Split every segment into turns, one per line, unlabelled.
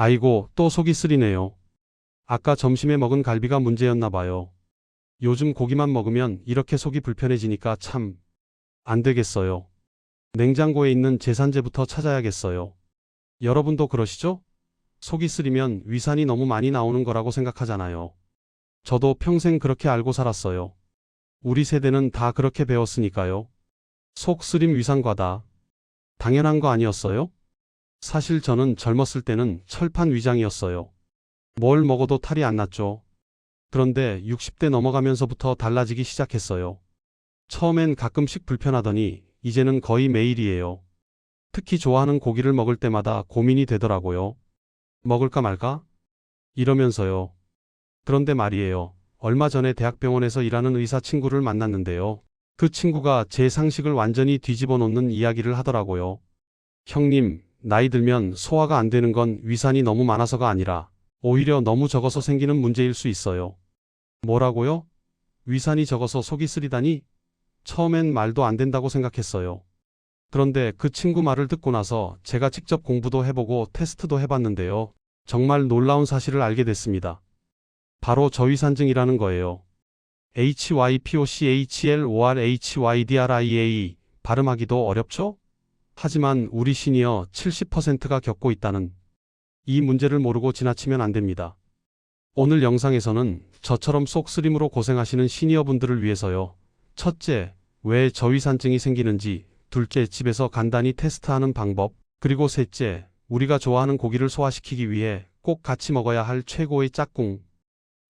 아이고, 또 속이 쓰리네요. 아까 점심에 먹은 갈비가 문제였나 봐요. 요즘 고기만 먹으면 이렇게 속이 불편해지니까 참 안 되겠어요. 냉장고에 있는 제산제부터 찾아야겠어요. 여러분도 그러시죠? 속이 쓰리면 위산이 너무 많이 나오는 거라고 생각하잖아요. 저도 평생 그렇게 알고 살았어요. 우리 세대는 다 그렇게 배웠으니까요. 속 쓰림 위산과다. 당연한 거 아니었어요? 사실 저는 젊었을 때는 철판 위장이었어요. 뭘 먹어도 탈이 안 났죠. 그런데 60대 넘어가면서부터 달라지기 시작했어요. 처음엔 가끔씩 불편하더니 이제는 거의 매일이에요. 특히 좋아하는 고기를 먹을 때마다 고민이 되더라고요. 먹을까 말까? 이러면서요. 그런데 말이에요. 얼마 전에 대학병원에서 일하는 의사 친구를 만났는데요. 그 친구가 제 상식을 완전히 뒤집어 놓는 이야기를 하더라고요. 형님, 나이 들면 소화가 안 되는 건 위산이 너무 많아서가 아니라 오히려 너무 적어서 생기는 문제일 수 있어요. 뭐라고요? 위산이 적어서 속이 쓰리다니? 처음엔 말도 안 된다고 생각했어요. 그런데 그 친구 말을 듣고 나서 제가 직접 공부도 해보고 테스트도 해봤는데요. 정말 놀라운 사실을 알게 됐습니다. 바로 저위산증이라는 거예요. HYPOCHLORHYDRIA 발음하기도 어렵죠? 하지만 우리 시니어 70%가 겪고 있다는 이 문제를 모르고 지나치면 안 됩니다. 오늘 영상에서는 저처럼 속쓰림으로 고생하시는 시니어분들을 위해서요. 첫째, 왜 저위산증이 생기는지, 둘째, 집에서 간단히 테스트하는 방법, 그리고 셋째, 우리가 좋아하는 고기를 소화시키기 위해 꼭 같이 먹어야 할 최고의 짝꿍,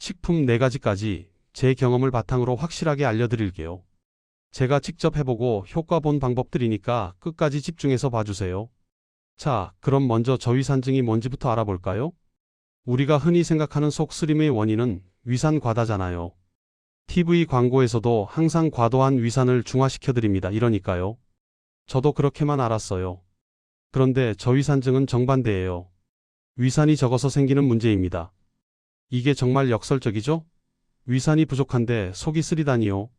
식품 4가지까지 제 경험을 바탕으로 확실하게 알려드릴게요. 제가 직접 해보고 효과 본 방법들이니까 끝까지 집중해서 봐주세요. 자, 그럼 먼저 저위산증이 뭔지부터 알아볼까요? 우리가 흔히 생각하는 속쓰림의 원인은 위산 과다잖아요. TV 광고에서도 항상 과도한 위산을 중화시켜드립니다. 이러니까요. 저도 그렇게만 알았어요. 그런데 저위산증은 정반대예요. 위산이 적어서 생기는 문제입니다. 이게 정말 역설적이죠? 위산이 부족한데 속이 쓰리다니요.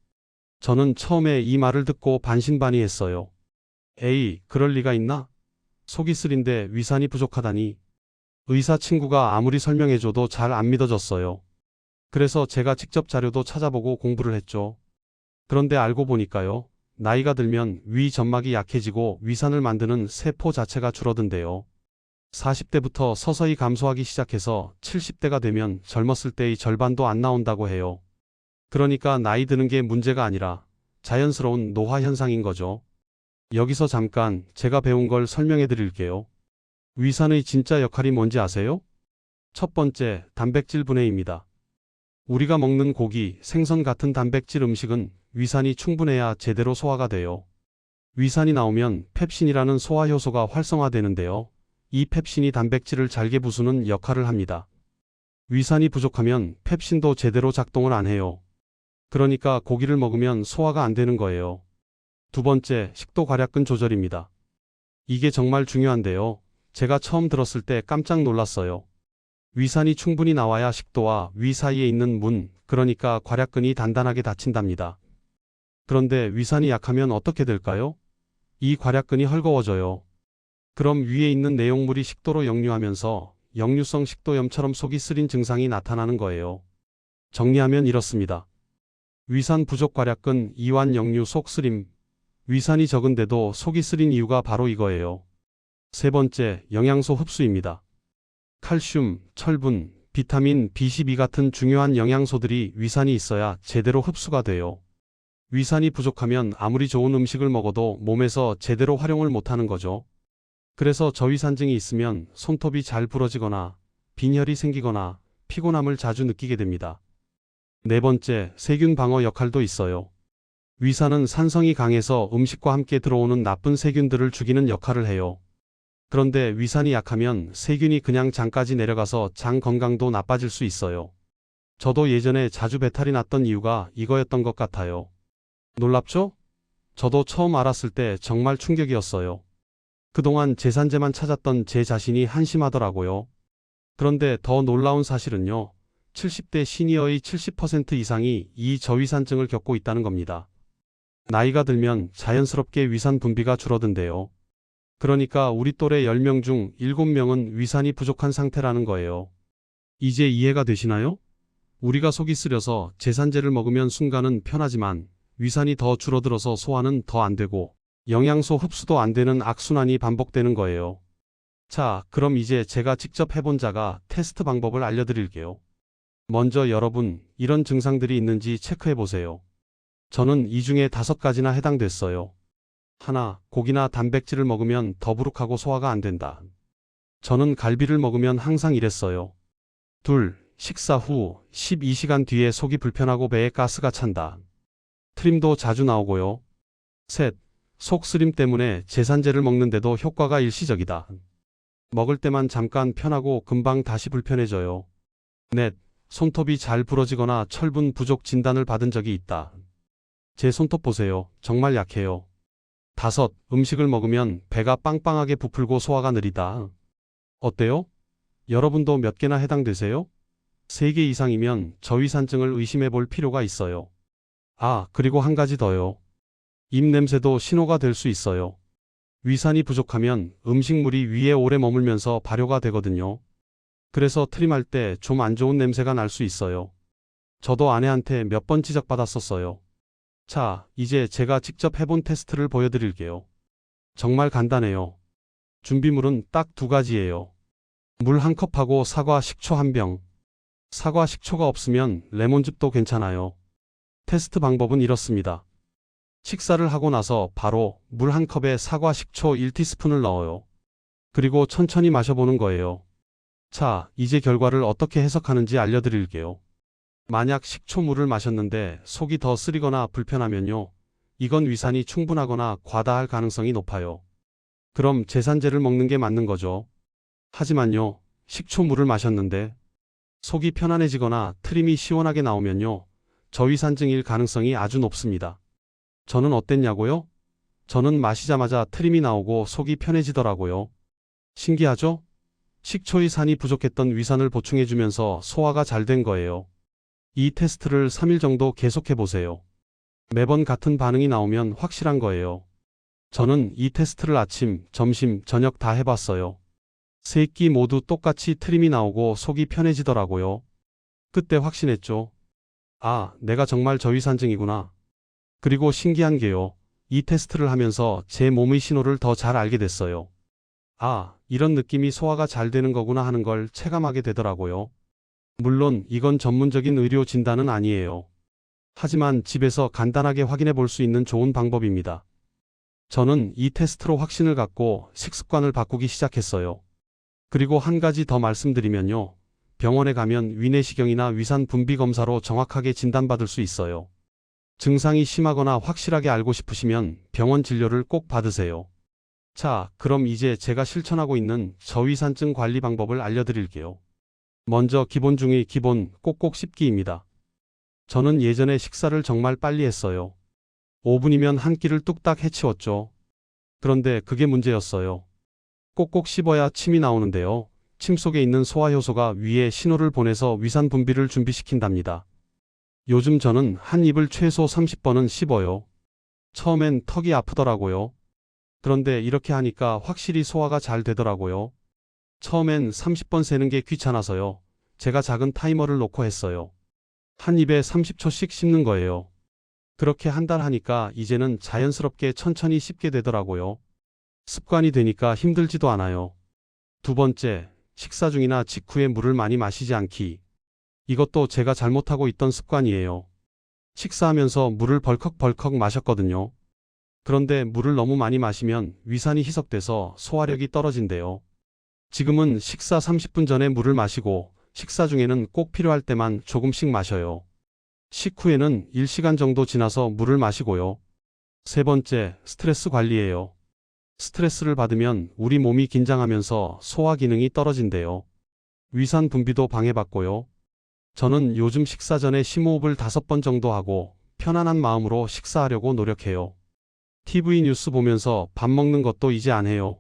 저는 처음에 이 말을 듣고 반신반의했어요. 에이, 그럴 리가 있나? 속이 쓰린데 위산이 부족하다니. 의사 친구가 아무리 설명해줘도 잘 안 믿어졌어요. 그래서 제가 직접 자료도 찾아보고 공부를 했죠. 그런데 알고 보니까요. 나이가 들면 위 점막이 약해지고 위산을 만드는 세포 자체가 줄어든대요. 40대부터 서서히 감소하기 시작해서 70대가 되면 젊었을 때의 절반도 안 나온다고 해요. 그러니까 나이 드는 게 문제가 아니라 자연스러운 노화 현상인 거죠. 여기서 잠깐 제가 배운 걸 설명해 드릴게요. 위산의 진짜 역할이 뭔지 아세요? 첫 번째, 단백질 분해입니다. 우리가 먹는 고기, 생선 같은 단백질 음식은 위산이 충분해야 제대로 소화가 돼요. 위산이 나오면 펩신이라는 소화 효소가 활성화되는데요. 이 펩신이 단백질을 잘게 부수는 역할을 합니다. 위산이 부족하면 펩신도 제대로 작동을 안 해요. 그러니까 고기를 먹으면 소화가 안 되는 거예요. 두 번째, 식도 괄약근 조절입니다. 이게 정말 중요한데요. 제가 처음 들었을 때 깜짝 놀랐어요. 위산이 충분히 나와야 식도와 위 사이에 있는 문, 그러니까 괄약근이 단단하게 닫힌답니다. 그런데 위산이 약하면 어떻게 될까요? 이 괄약근이 헐거워져요. 그럼 위에 있는 내용물이 식도로 역류하면서 역류성 식도염처럼 속이 쓰린 증상이 나타나는 거예요. 정리하면 이렇습니다. 위산 부족 괄약근, 이완 역류 속 쓰림. 위산이 적은데도 속이 쓰린 이유가 바로 이거예요. 세 번째, 영양소 흡수입니다. 칼슘, 철분, 비타민 B12 같은 중요한 영양소들이 위산이 있어야 제대로 흡수가 돼요. 위산이 부족하면 아무리 좋은 음식을 먹어도 몸에서 제대로 활용을 못하는 거죠. 그래서 저위산증이 있으면 손톱이 잘 부러지거나 빈혈이 생기거나 피곤함을 자주 느끼게 됩니다. 네 번째, 세균 방어 역할도 있어요. 위산은 산성이 강해서 음식과 함께 들어오는 나쁜 세균들을 죽이는 역할을 해요. 그런데 위산이 약하면 세균이 그냥 장까지 내려가서 장 건강도 나빠질 수 있어요. 저도 예전에 자주 배탈이 났던 이유가 이거였던 것 같아요. 놀랍죠? 저도 처음 알았을 때 정말 충격이었어요. 그동안 제산제만 찾았던 제 자신이 한심하더라고요. 그런데 더 놀라운 사실은요. 70대 시니어의 70% 이상이 이 저위산증을 겪고 있다는 겁니다. 나이가 들면 자연스럽게 위산 분비가 줄어든대요. 그러니까 우리 또래 10명 중 7명은 위산이 부족한 상태라는 거예요. 이제 이해가 되시나요? 우리가 속이 쓰려서 제산제를 먹으면 순간은 편하지만 위산이 더 줄어들어서 소화는 더 안 되고 영양소 흡수도 안 되는 악순환이 반복되는 거예요. 자, 그럼 이제 제가 직접 해본 자가 테스트 방법을 알려드릴게요. 먼저 여러분, 이런 증상들이 있는지 체크해 보세요. 저는 이 중에 다섯 가지나 해당됐어요. 하나, 고기나 단백질을 먹으면 더부룩하고 소화가 안 된다. 저는 갈비를 먹으면 항상 이랬어요. 둘, 식사 후 12시간 뒤에 속이 불편하고 배에 가스가 찬다. 트림도 자주 나오고요. 셋, 속쓰림 때문에 제산제를 먹는데도 효과가 일시적이다. 먹을 때만 잠깐 편하고 금방 다시 불편해져요. 넷, 손톱이 잘 부러지거나 철분 부족 진단을 받은 적이 있다. 제 손톱 보세요. 정말 약해요. 다섯, 음식을 먹으면 배가 빵빵하게 부풀고 소화가 느리다. 어때요? 여러분도 몇 개나 해당되세요? 3개 이상이면 저위산증을 의심해 볼 필요가 있어요. 아, 그리고 한 가지 더요. 입 냄새도 신호가 될 수 있어요. 위산이 부족하면 음식물이 위에 오래 머물면서 발효가 되거든요. 그래서 트림할 때 좀 안 좋은 냄새가 날 수 있어요. 저도 아내한테 몇 번 지적받았었어요. 자, 이제 제가 직접 해본 테스트를 보여드릴게요. 정말 간단해요. 준비물은 딱 두 가지예요. 물 한 컵하고 사과 식초 한 병. 사과 식초가 없으면 레몬즙도 괜찮아요. 테스트 방법은 이렇습니다. 식사를 하고 나서 바로 물 한 컵에 사과 식초 1티스푼을 넣어요. 그리고 천천히 마셔보는 거예요. 자, 이제 결과를 어떻게 해석하는지 알려드릴게요. 만약 식초물을 마셨는데 속이 더 쓰리거나 불편하면요. 이건 위산이 충분하거나 과다할 가능성이 높아요. 그럼 제산제를 먹는 게 맞는 거죠. 하지만요. 식초물을 마셨는데 속이 편안해지거나 트림이 시원하게 나오면요. 저위산증일 가능성이 아주 높습니다. 저는 어땠냐고요? 저는 마시자마자 트림이 나오고 속이 편해지더라고요. 신기하죠? 식초의 산이 부족했던 위산을 보충해주면서 소화가 잘 된 거예요. 이 테스트를 3일 정도 계속해 보세요. 매번 같은 반응이 나오면 확실한 거예요. 저는 이 테스트를 아침, 점심, 저녁 다 해봤어요. 세 끼 모두 똑같이 트림이 나오고 속이 편해지더라고요. 그때 확신했죠. 아, 내가 정말 저위산증이구나. 그리고 신기한 게요. 이 테스트를 하면서 제 몸의 신호를 더 잘 알게 됐어요. 아, 이런 느낌이 소화가 잘 되는 거구나 하는 걸 체감하게 되더라고요. 물론 이건 전문적인 의료 진단은 아니에요. 하지만 집에서 간단하게 확인해 볼 수 있는 좋은 방법입니다. 저는 이 테스트로 확신을 갖고 식습관을 바꾸기 시작했어요. 그리고 한 가지 더 말씀드리면요. 병원에 가면 위내시경이나 위산 분비 검사로 정확하게 진단받을 수 있어요. 증상이 심하거나 확실하게 알고 싶으시면 병원 진료를 꼭 받으세요. 자, 그럼 이제 제가 실천하고 있는 저위산증 관리 방법을 알려드릴게요. 먼저 기본 중의 기본 꼭꼭 씹기입니다. 저는 예전에 식사를 정말 빨리 했어요. 5분이면 한 끼를 뚝딱 해치웠죠. 그런데 그게 문제였어요. 꼭꼭 씹어야 침이 나오는데요. 침 속에 있는 소화효소가 위에 신호를 보내서 위산 분비를 준비시킨답니다. 요즘 저는 한 입을 최소 30번은 씹어요. 처음엔 턱이 아프더라고요. 그런데 이렇게 하니까 확실히 소화가 잘 되더라고요. 처음엔 30번 세는 게 귀찮아서요. 제가 작은 타이머를 놓고 했어요. 한 입에 30초씩 씹는 거예요. 그렇게 한 달 하니까 이제는 자연스럽게 천천히 씹게 되더라고요. 습관이 되니까 힘들지도 않아요. 두 번째, 식사 중이나 직후에 물을 많이 마시지 않기. 이것도 제가 잘못하고 있던 습관이에요. 식사하면서 물을 벌컥벌컥 마셨거든요. 그런데 물을 너무 많이 마시면 위산이 희석돼서 소화력이 떨어진대요. 지금은 식사 30분 전에 물을 마시고 식사 중에는 꼭 필요할 때만 조금씩 마셔요. 식후에는 1시간 정도 지나서 물을 마시고요. 세 번째, 스트레스 관리예요. 스트레스를 받으면 우리 몸이 긴장하면서 소화 기능이 떨어진대요. 위산 분비도 방해받고요. 저는 요즘 식사 전에 심호흡을 다섯 번 정도 하고 편안한 마음으로 식사하려고 노력해요. TV 뉴스 보면서 밥 먹는 것도 이제 안 해요.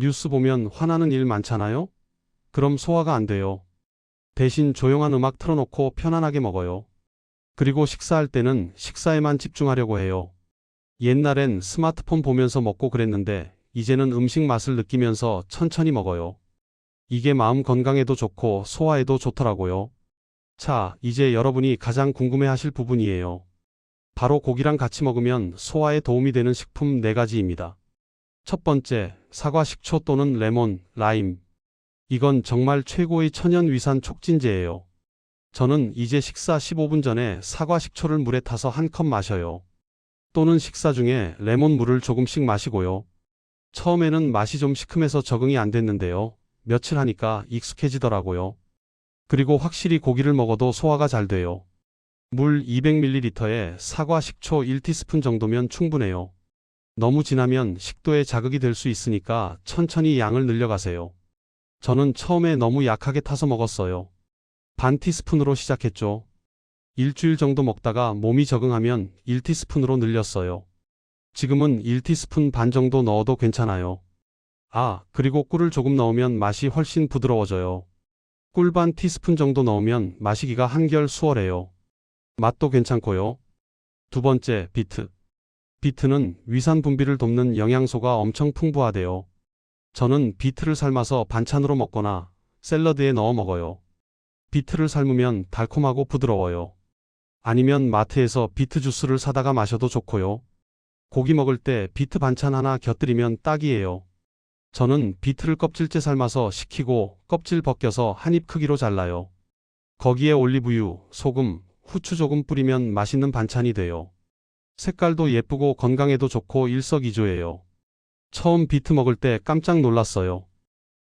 뉴스 보면 화나는 일 많잖아요? 그럼 소화가 안 돼요. 대신 조용한 음악 틀어놓고 편안하게 먹어요. 그리고 식사할 때는 식사에만 집중하려고 해요. 옛날엔 스마트폰 보면서 먹고 그랬는데 이제는 음식 맛을 느끼면서 천천히 먹어요. 이게 마음 건강에도 좋고 소화에도 좋더라고요. 자, 이제 여러분이 가장 궁금해 하실 부분이에요. 바로 고기랑 같이 먹으면 소화에 도움이 되는 식품 4가지입니다. 첫 번째, 사과 식초 또는 레몬, 라임. 이건 정말 최고의 천연 위산 촉진제예요. 저는 이제 식사 15분 전에 사과 식초를 물에 타서 한 컵 마셔요. 또는 식사 중에 레몬 물을 조금씩 마시고요. 처음에는 맛이 좀 시큼해서 적응이 안 됐는데요. 며칠 하니까 익숙해지더라고요. 그리고 확실히 고기를 먹어도 소화가 잘 돼요. 물 200ml에 사과 식초 1티스푼 정도면 충분해요. 너무 진하면 식도에 자극이 될 수 있으니까 천천히 양을 늘려가세요. 저는 처음에 너무 약하게 타서 먹었어요. 반 티스푼으로 시작했죠. 일주일 정도 먹다가 몸이 적응하면 1티스푼으로 늘렸어요. 지금은 1티스푼 반 정도 넣어도 괜찮아요. 아, 그리고 꿀을 조금 넣으면 맛이 훨씬 부드러워져요. 꿀 반 티스푼 정도 넣으면 마시기가 한결 수월해요. 맛도 괜찮고요. 두 번째, 비트. 비트는 위산 분비를 돕는 영양소가 엄청 풍부하대요. 저는 비트를 삶아서 반찬으로 먹거나 샐러드에 넣어 먹어요. 비트를 삶으면 달콤하고 부드러워요. 아니면 마트에서 비트 주스를 사다가 마셔도 좋고요. 고기 먹을 때 비트 반찬 하나 곁들이면 딱이에요. 저는 비트를 껍질째 삶아서 식히고 껍질 벗겨서 한 입 크기로 잘라요. 거기에 올리브유, 소금, 후추 조금 뿌리면 맛있는 반찬이 돼요. 색깔도 예쁘고 건강에도 좋고 일석이조예요. 처음 비트 먹을 때 깜짝 놀랐어요.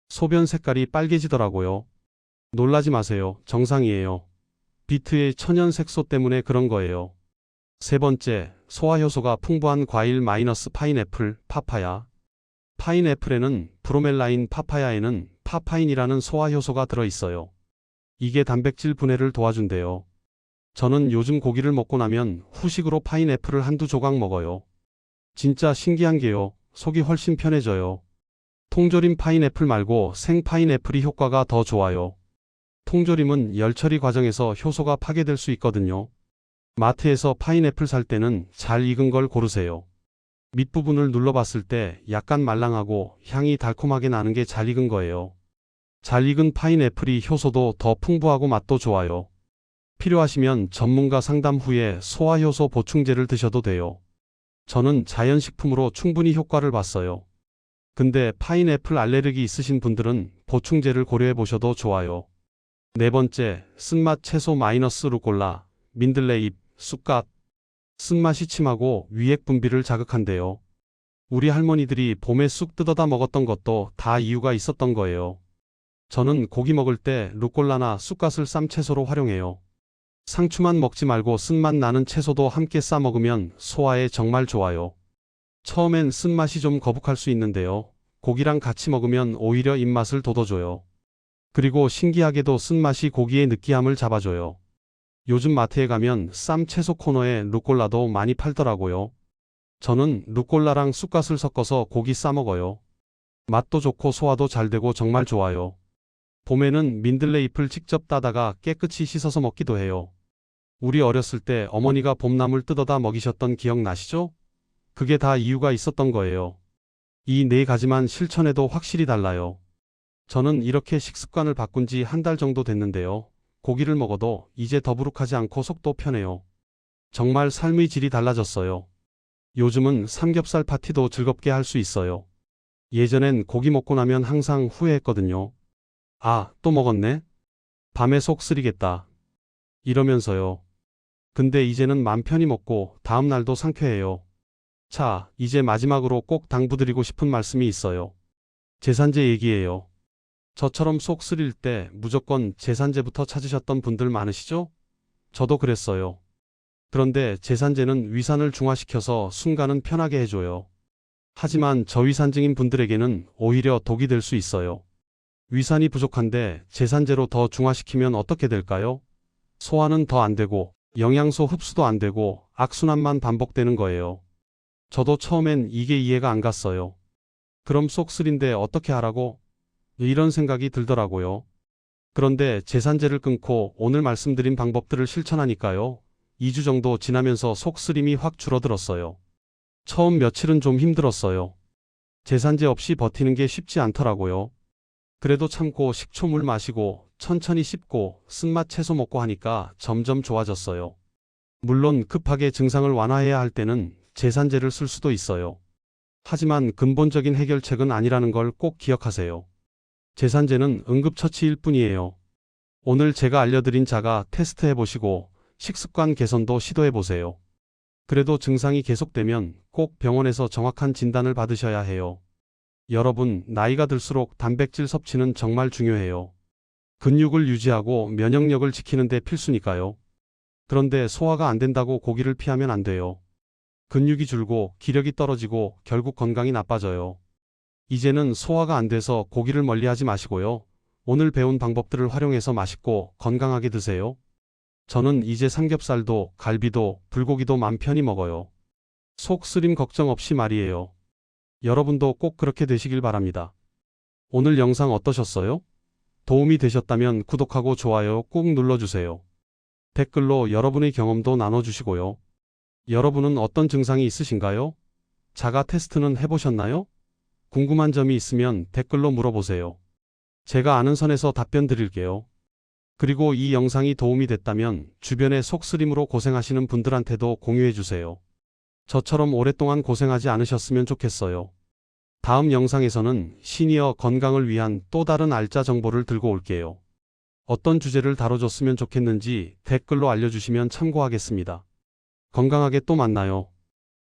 소변 색깔이 빨개지더라고요. 놀라지 마세요. 정상이에요. 비트의 천연 색소 때문에 그런 거예요. 세 번째, 소화 효소가 풍부한 과일 마이너스 파인애플, 파파야. 파인애플에는 브로멜라인 파파야에는 파파인이라는 소화 효소가 들어 있어요. 이게 단백질 분해를 도와준대요. 저는 요즘 고기를 먹고 나면 후식으로 파인애플을 한두 조각 먹어요. 진짜 신기한 게요. 속이 훨씬 편해져요. 통조림 파인애플 말고 생 파인애플이 효과가 더 좋아요. 통조림은 열 처리 과정에서 효소가 파괴될 수 있거든요. 마트에서 파인애플 살 때는 잘 익은 걸 고르세요. 밑부분을 눌러봤을 때 약간 말랑하고 향이 달콤하게 나는 게 잘 익은 거예요. 잘 익은 파인애플이 효소도 더 풍부하고 맛도 좋아요. 필요하시면 전문가 상담 후에 소화효소 보충제를 드셔도 돼요. 저는 자연식품으로 충분히 효과를 봤어요. 근데 파인애플 알레르기 있으신 분들은 보충제를 고려해 보셔도 좋아요. 네 번째, 쓴맛 채소 마이너스 루꼴라, 민들레잎, 쑥갓. 쓴맛이 침하고 위액 분비를 자극한대요. 우리 할머니들이 봄에 쑥 뜯어다 먹었던 것도 다 이유가 있었던 거예요. 저는 고기 먹을 때 루꼴라나 쑥갓을 쌈 채소로 활용해요. 상추만 먹지 말고 쓴맛 나는 채소도 함께 싸 먹으면 소화에 정말 좋아요. 처음엔 쓴맛이 좀 거북할 수 있는데요. 고기랑 같이 먹으면 오히려 입맛을 돋워줘요. 그리고 신기하게도 쓴맛이 고기의 느끼함을 잡아줘요. 요즘 마트에 가면 쌈 채소 코너에 루꼴라도 많이 팔더라고요. 저는 루꼴라랑 쑥갓을 섞어서 고기 싸 먹어요. 맛도 좋고 소화도 잘 되고 정말 좋아요. 봄에는 민들레 잎을 직접 따다가 깨끗이 씻어서 먹기도 해요. 우리 어렸을 때 어머니가 봄나물 뜯어다 먹이셨던 기억 나시죠? 그게 다 이유가 있었던 거예요. 이 네 가지만 실천해도 확실히 달라요. 저는 이렇게 식습관을 바꾼 지 한 달 정도 됐는데요. 고기를 먹어도 이제 더부룩하지 않고 속도 편해요. 정말 삶의 질이 달라졌어요. 요즘은 삼겹살 파티도 즐겁게 할 수 있어요. 예전엔 고기 먹고 나면 항상 후회했거든요. 아, 또 먹었네? 밤에 속 쓰리겠다. 이러면서요. 근데 이제는 맘 편히 먹고 다음 날도 상쾌해요. 자, 이제 마지막으로 꼭 당부드리고 싶은 말씀이 있어요. 재산제 얘기예요. 저처럼 속 쓰릴 때 무조건 재산제부터 찾으셨던 분들 많으시죠? 저도 그랬어요. 그런데 재산제는 위산을 중화시켜서 순간은 편하게 해줘요. 하지만 저위산증인 분들에게는 오히려 독이 될 수 있어요. 위산이 부족한데 재산제로 더 중화시키면 어떻게 될까요? 소화는 더 안 되고 영양소 흡수도 안 되고 악순환만 반복되는 거예요. 저도 처음엔 이게 이해가 안 갔어요. 그럼 속 쓰린데 어떻게 하라고? 이런 생각이 들더라고요. 그런데 재산제를 끊고 오늘 말씀드린 방법들을 실천하니까요. 2주 정도 지나면서 속 쓰림이 확 줄어들었어요. 처음 며칠은 좀 힘들었어요. 제산제 없이 버티는 게 쉽지 않더라고요. 그래도 참고 식초물 마시고 천천히 씹고 쓴맛 채소 먹고 하니까 점점 좋아졌어요. 물론 급하게 증상을 완화해야 할 때는 제산제를 쓸 수도 있어요. 하지만 근본적인 해결책은 아니라는 걸 꼭 기억하세요. 제산제는 응급처치일 뿐이에요. 오늘 제가 알려드린 자가 테스트해 보시고 식습관 개선도 시도해 보세요. 그래도 증상이 계속되면 꼭 병원에서 정확한 진단을 받으셔야 해요. 여러분, 나이가 들수록 단백질 섭취는 정말 중요해요. 근육을 유지하고 면역력을 지키는 데 필수니까요. 그런데 소화가 안 된다고 고기를 피하면 안 돼요. 근육이 줄고 기력이 떨어지고 결국 건강이 나빠져요. 이제는 소화가 안 돼서 고기를 멀리 하지 마시고요. 오늘 배운 방법들을 활용해서 맛있고 건강하게 드세요. 저는 이제 삼겹살도 갈비도 불고기도 맘 편히 먹어요. 속 쓰림 걱정 없이 말이에요. 여러분도 꼭 그렇게 되시길 바랍니다. 오늘 영상 어떠셨어요? 도움이 되셨다면 구독하고 좋아요 꾹 눌러주세요. 댓글로 여러분의 경험도 나눠주시고요. 여러분은 어떤 증상이 있으신가요? 자가 테스트는 해보셨나요? 궁금한 점이 있으면 댓글로 물어보세요. 제가 아는 선에서 답변 드릴게요. 그리고 이 영상이 도움이 됐다면 주변에 속쓰림으로 고생하시는 분들한테도 공유해주세요. 저처럼 오랫동안 고생하지 않으셨으면 좋겠어요. 다음 영상에서는 시니어 건강을 위한 또 다른 알짜 정보를 들고 올게요. 어떤 주제를 다뤄줬으면 좋겠는지 댓글로 알려주시면 참고하겠습니다. 건강하게 또 만나요.